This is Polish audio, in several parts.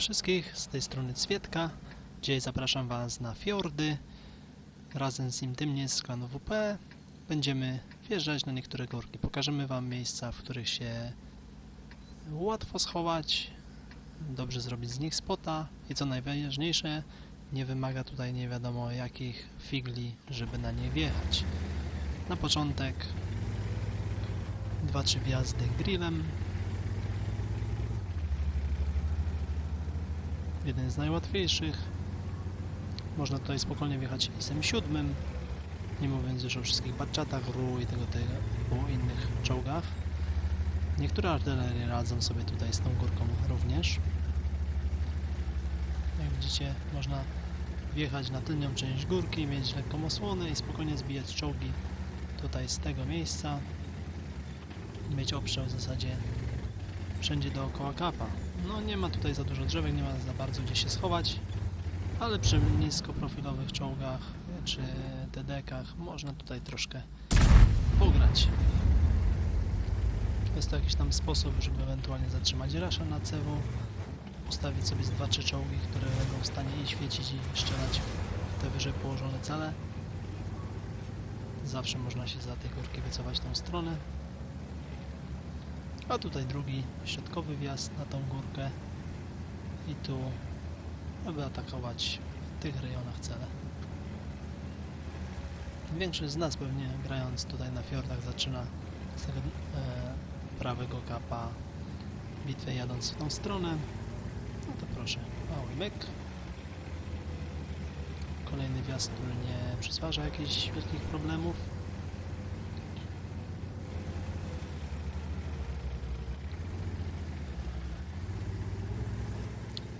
wszystkich, z tej strony Cwietka. Dzisiaj zapraszam Was na fiordy. Razem z Intymnie z klanu WP będziemy wjeżdżać na niektóre górki. Pokażemy Wam miejsca, w których się łatwo schować, dobrze zrobić z nich spota i co najważniejsze, nie wymaga tutaj nie wiadomo jakich figli, żeby na nie wjechać. Na początek 2-3 wjazdy grillem, jeden z najłatwiejszych. Można tutaj spokojnie wjechać isem siódmym, nie mówiąc już o wszystkich batchatach, RU i tego typu innych czołgach. Niektóre artylerie radzą sobie tutaj z tą górką również. Jak widzicie, można wjechać na tylnią część górki, mieć lekką osłonę i spokojnie zbijać czołgi tutaj z tego miejsca. Mieć obszar w zasadzie wszędzie dookoła kapa. No nie ma tutaj za dużo drzewek, nie ma za bardzo gdzie się schować, ale przy niskoprofilowych czołgach czy TD-kach można tutaj troszkę pograć. Jest to jakiś tam sposób, żeby ewentualnie zatrzymać rasza na cewu, ustawić sobie z 2-3 czołgi, które będą w stanie i świecić i strzelać w te wyżej położone cele. Zawsze można się za tej górki wycofać tą stronę. A tutaj drugi środkowy wjazd na tą górkę i tu, aby atakować w tych rejonach cele. Większość z nas pewnie grając tutaj na fiordach zaczyna z tego e, prawego kapa bitwę jadąc w tą stronę. No to proszę, mały myk. Kolejny wjazd, który nie przysparza jakichś wielkich problemów.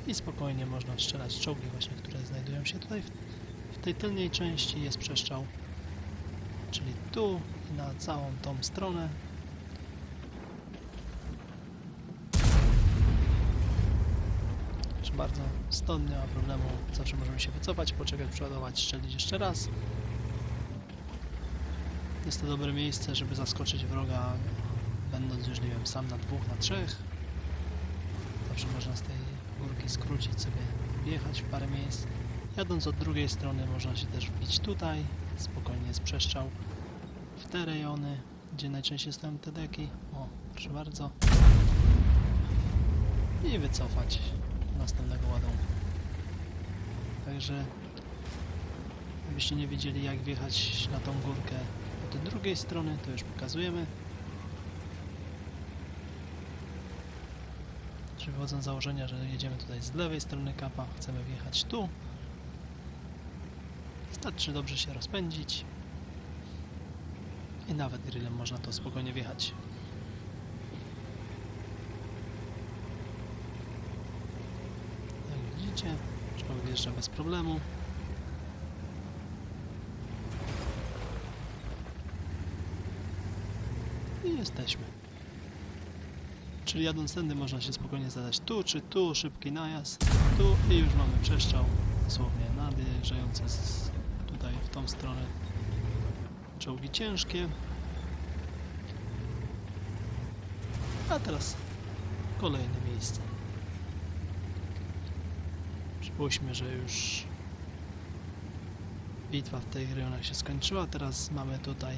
I spokojnie można strzelać czołgi właśnie, które znajdują się tutaj w, tej tylnej części jest przestrzał. Czyli tu i na całą tą stronę. Proszę bardzo, stąd nie ma problemu. Zawsze możemy się wycofać, poczekać, przeładować, strzelić jeszcze raz. Jest to dobre miejsce, żeby zaskoczyć wroga będąc już, nie wiem, sam na dwóch, na trzech. Zawsze można z tej górki skrócić sobie, wjechać w parę miejsc. Jadąc od drugiej strony można się też wbić tutaj, spokojnie jest przestrzał w te rejony, gdzie najczęściej stoją te deki. O, proszę bardzo. I wycofać następnego ładunku. Także, gdybyście nie wiedzieli jak wjechać na tą górkę od drugiej strony, to już pokazujemy. Czyli wychodząc z założenia, że jedziemy tutaj z lewej strony kapa, chcemy wjechać tu. Wystarczy dobrze się rozpędzić. I nawet grillem można to spokojnie wjechać. Jak widzicie, człowiek wjeżdża bez problemu. I jesteśmy. Czyli jadąc tędy można się spokojnie zadać tu czy tu, szybki najazd, tu i już mamy przestrzał dosłownie nadjeżdżający z, tutaj w tą stronę czołgi ciężkie. A teraz kolejne miejsce. Przypuśćmy, że już bitwa w tych rejonach się skończyła, teraz mamy tutaj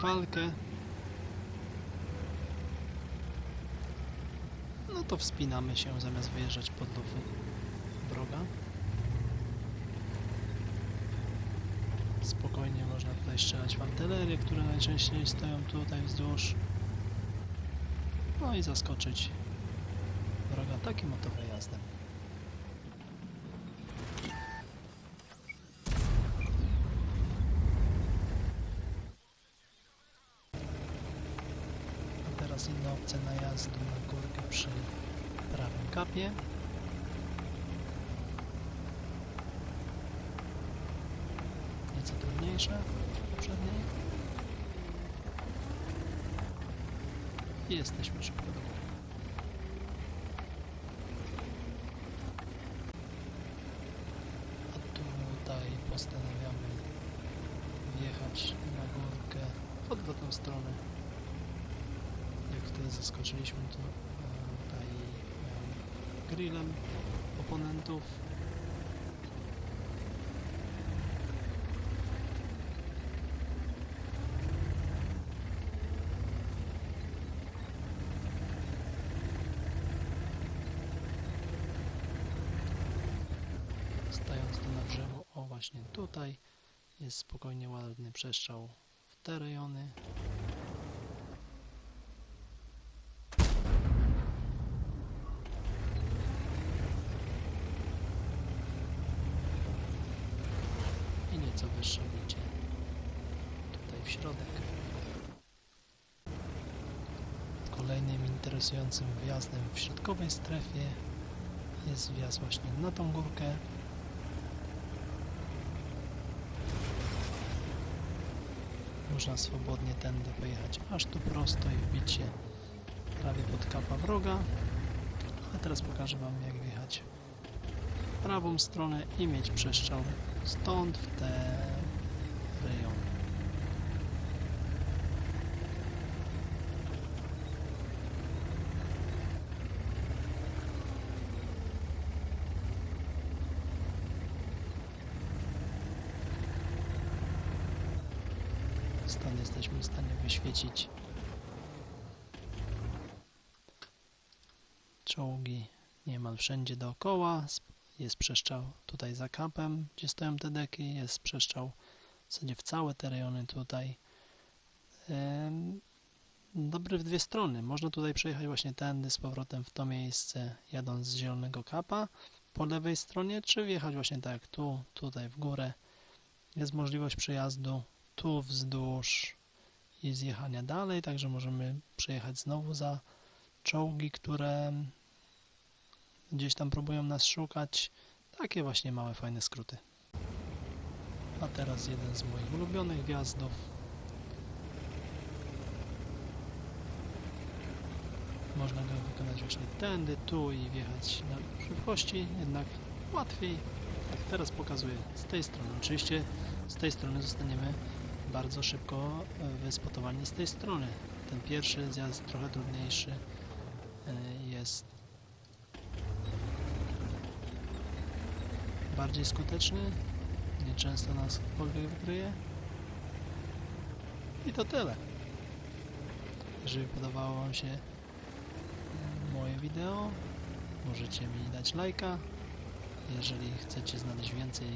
walkę No to wspinamy się zamiast wyjeżdżać pod lufy wroga. Spokojnie można tutaj strzelać w artylerię, które najczęściej stoją tutaj wzdłuż. No i zaskoczyć wroga takim oto wyjazdem. A teraz inna opcja najazdu na górkę przy prawym kapie. Nieco trudniejsze od poprzedniej. I jesteśmy szybko do góry. A tutaj postanawiamy wjechać na górkę w odwrotną stronę zaskoczyliśmy, e, tutaj grillem oponentów. Stając tu na brzegu, o właśnie tutaj, jest spokojnie ładny przestrzał w te rejony. I nieco wyższe bicie tutaj w środek. Kolejnym interesującym wjazdem w środkowej strefie jest wjazd właśnie na tą górkę. Można swobodnie tędy pojechać aż tu prosto i wbić się prawie pod kapa wroga. A teraz pokażę Wam jak wjechać prawą stronę i mieć przestrzał stąd w te rejony. Stąd jesteśmy w stanie wyświecić czołgi niemal wszędzie dookoła. Jest przestrzał tutaj za kapem, gdzie stoją te deki. Jest przestrzał w zasadzie w całe te rejony tutaj. Dobry w dwie strony. Można tutaj przejechać właśnie tędy z powrotem w to miejsce, jadąc z zielonego kapa po lewej stronie, czy wjechać właśnie tak jak tu, tutaj w górę. Jest możliwość przejazdu tu wzdłuż i zjechania dalej, także możemy przejechać znowu za czołgi, które gdzieś tam próbują nas szukać. Takie właśnie małe, fajne skróty. A teraz jeden z moich ulubionych wjazdów. Można go wykonać właśnie tędy, tu i wjechać na szybkości, jednak łatwiej. Tak, teraz pokazuję z tej strony. Oczywiście z tej strony zostaniemy bardzo szybko e, wyspotowani z tej strony. Ten pierwszy zjazd trochę trudniejszy e, jest bardziej skuteczny. Nieczęsto nas ktokolwiek wykryje. I to tyle. Jeżeli podobało Wam się mm, moje wideo, możecie mi dać lajka. Jeżeli chcecie znaleźć więcej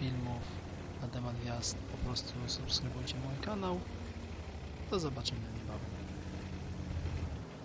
filmów na temat gwiazd, po prostu subskrybujcie mój kanał. Do zobaczenia niebawem.